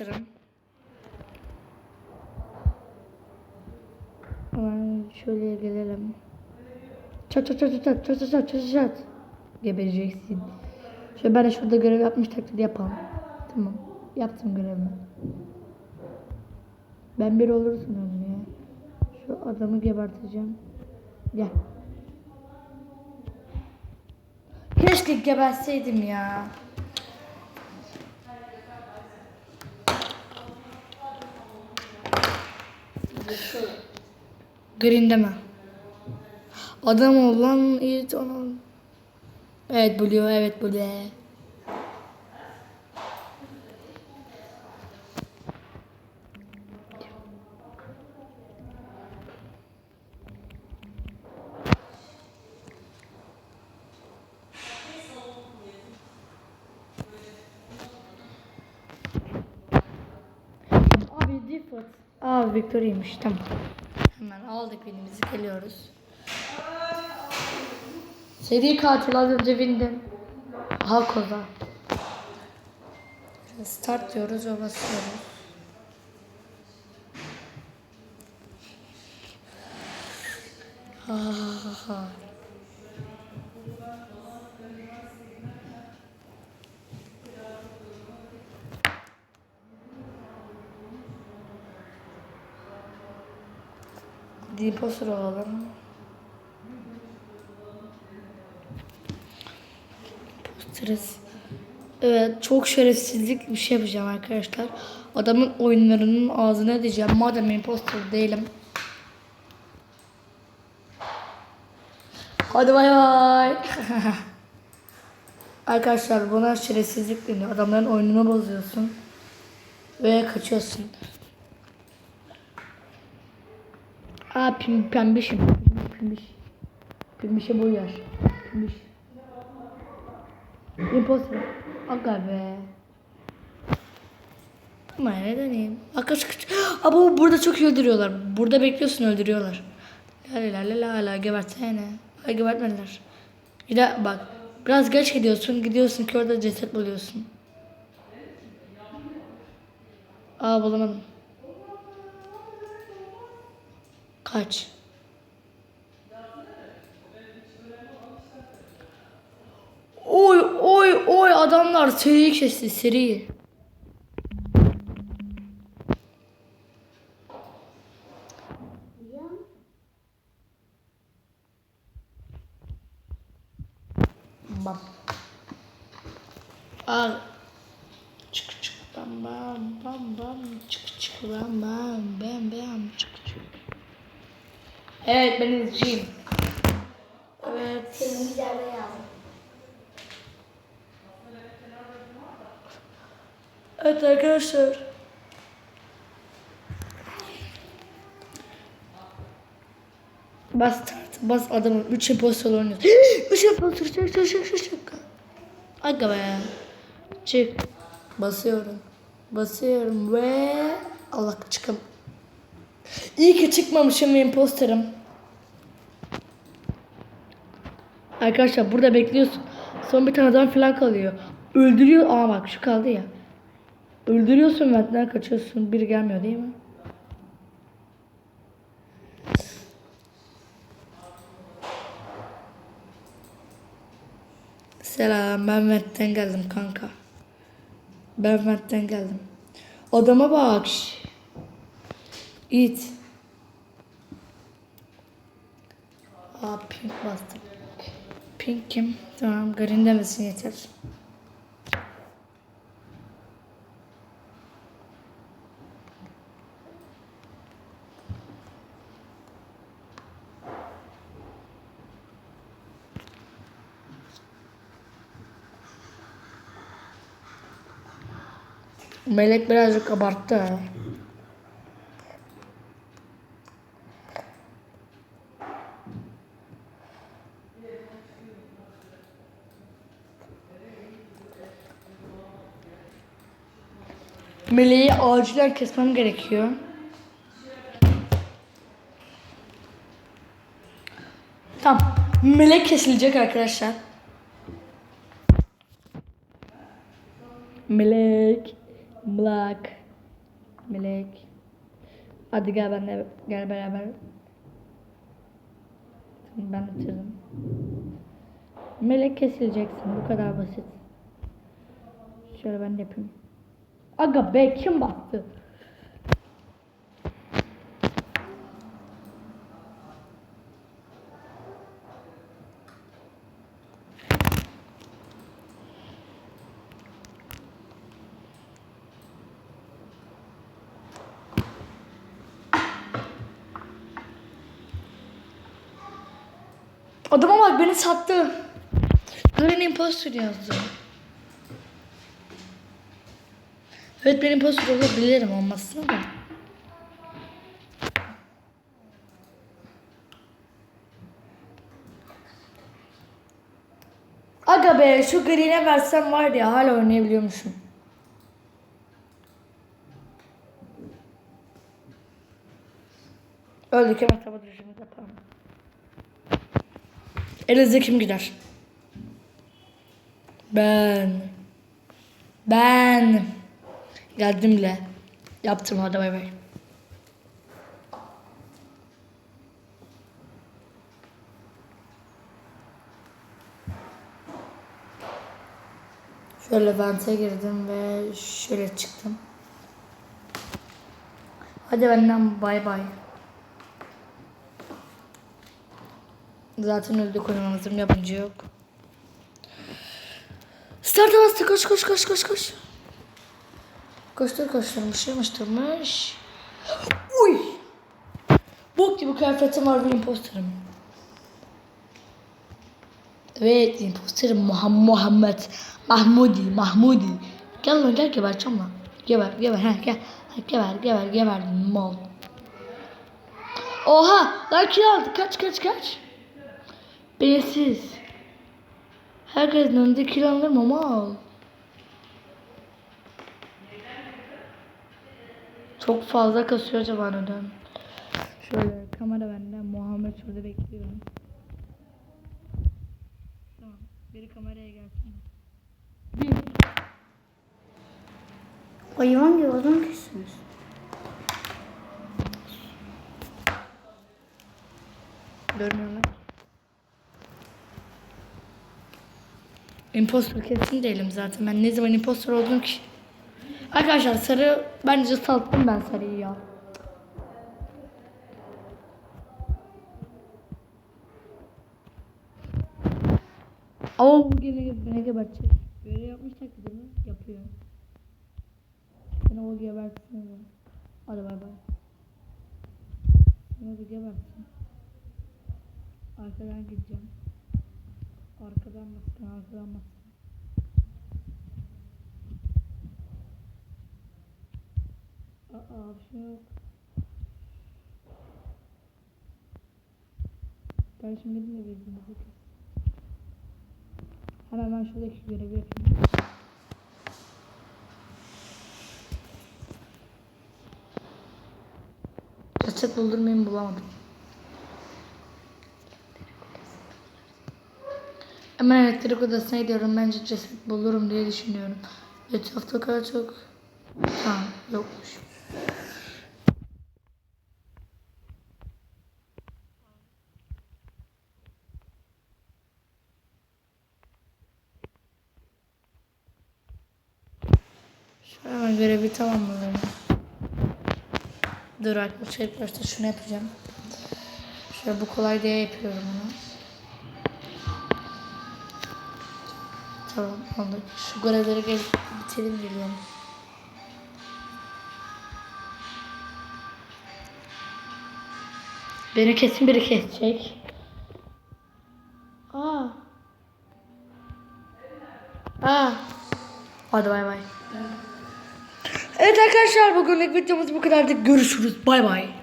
imposterım. Hemen şöyle gelelim. Çat çat çat çat çat çat çat çat çat. Gebereceksin. Şöyle ben de şurada görev yapmış taklidi yapalım. Tamam. Yaptım görevimi. Ben bir olursun oğlum ya. Şu adamı geberteceğim. Gel. Keşke geberseydim ya. Green deme. Adam olan iyi onun. Evet Blue, evet Blue. Aa Victoria'ymış tamam. Hemen aldık binimizi geliyoruz. Seri katil az önce bindim. Halkoza. Start diyoruz ve basıyoruz. Ha, ha, ha. Deposer olalım. Posteriz. Evet çok şerefsizlik bir şey yapacağım arkadaşlar. Adamın oyunlarının ağzına edeceğim. Madem imposter değilim. Hadi bay bay. arkadaşlar buna şerefsizlik deniyor. Adamların oyununu bozuyorsun. Ve kaçıyorsun. Aa pim, pembişim. Pembiş. Pembişe boyar. Pembiş. Imposter. Aga be. Ama ne deneyim. Arkadaş kaç. Aa bu burada çok öldürüyorlar. Burada bekliyorsun öldürüyorlar. La la la la la gebertsene. Ay gebertmediler. Bir de bak. Biraz geç gidiyorsun. Gidiyorsun ki orada ceset buluyorsun. Aa bulamadım. Kaç. Oy oy oy adamlar seri kesti seri. Bam. Al. Çık çık bam bam bam bam çık çık bam bam bam bam çık. Evet ben izleyeyim. Evet. Senin yerde yazdım. Evet arkadaşlar. Bas bas adamın 3 impostor oynuyor. 3 impostor çık çık çık çık çık. Aga be. Çık. Basıyorum. Basıyorum ve Allah çıkım. İyi ki çıkmamışım ve imposterım. Arkadaşlar burada bekliyorsun. Son bir tane adam falan kalıyor. Öldürüyor. Aa bak şu kaldı ya. Öldürüyorsun benden kaçıyorsun. Biri gelmiyor değil mi? Selam ben Mert'ten geldim kanka. Ben Mert'ten geldim. Adama bak. İt. Aa pink bastım. Pink kim? Tamam green demesin yeter. Melek birazcık abarttı. Meleği acilen kesmem gerekiyor. Tamam. Melek kesilecek arkadaşlar. Melek. Black. Melek. Hadi gel benimle gel beraber. Ben bitirdim. Melek kesileceksin. Bu kadar basit. Şöyle ben de yapayım. Aga be kim baktı? Adama bak beni sattı. Green Imposter yazdı. Evet benim imposter olabilirim olmasına da. Aga be şu green'e versem var ya hala oynayabiliyormuşum. Öldük hemen sabah düşümüz yapalım. Elinizde kim gider? Ben. Ben. Geldim bile. Yaptım hadi bay bay. Şöyle vente girdim ve şöyle çıktım. Hadi benden bay bay. Zaten öldük oynamamızın yapınca yok. Start'a bastı koş koş koş koş koş. Koştur koşturmuş yavaştırmış. Uy. Bok gibi kıyafetim var bir imposterim. Evet imposterim Muhammed Mahmudi Mahmudi. Gel lan gel gebereceğim lan. Geber geber ha gel. Ha, geber geber geber mal. Oha lan kill aldı kaç kaç kaç. Beyinsiz. Herkesin önünde kill alır mı mal? Çok fazla kasıyor acaba neden? Şöyle kamera bende. Muhammed şurada bekliyorum. Tamam. Biri kameraya gelsin. Hayvan gibi adam kessiniz. Görmüyorlar. Impostor kesin değilim zaten. Ben ne zaman impostor oldum ki? Arkadaşlar sarı bence sattım ben sarıyı ya. Ama bu gene beni gebertecek. Böyle yapmış taklidini yapıyor. Seni o gebertsin. Hadi bay bay. Seni o gebertsin. Arkadan gideceğim. Arkadan basın, arkadan basın. Aa, bir şey yok. Ben şimdi de bezdim. Hemen ben şuradaki görevi yapayım. Ceset buldurmayayım bulamadım. Hemen elektrik odasına gidiyorum. Bence ceset bulurum diye düşünüyorum. Etrafta kadar çok... Tamam yokmuş. Hemen görevi tamamladım. Dur arkadaşlar ilk başta şunu yapacağım. Şöyle bu kolay diye yapıyorum onu. Tamam oldu. Şu görevleri gel bitirelim geliyorum. Beni kesin biri kesecek. Aa. Aa. Hadi bay bay. Evet arkadaşlar bugünlük videomuz bu kadardı. Görüşürüz. Bay bay.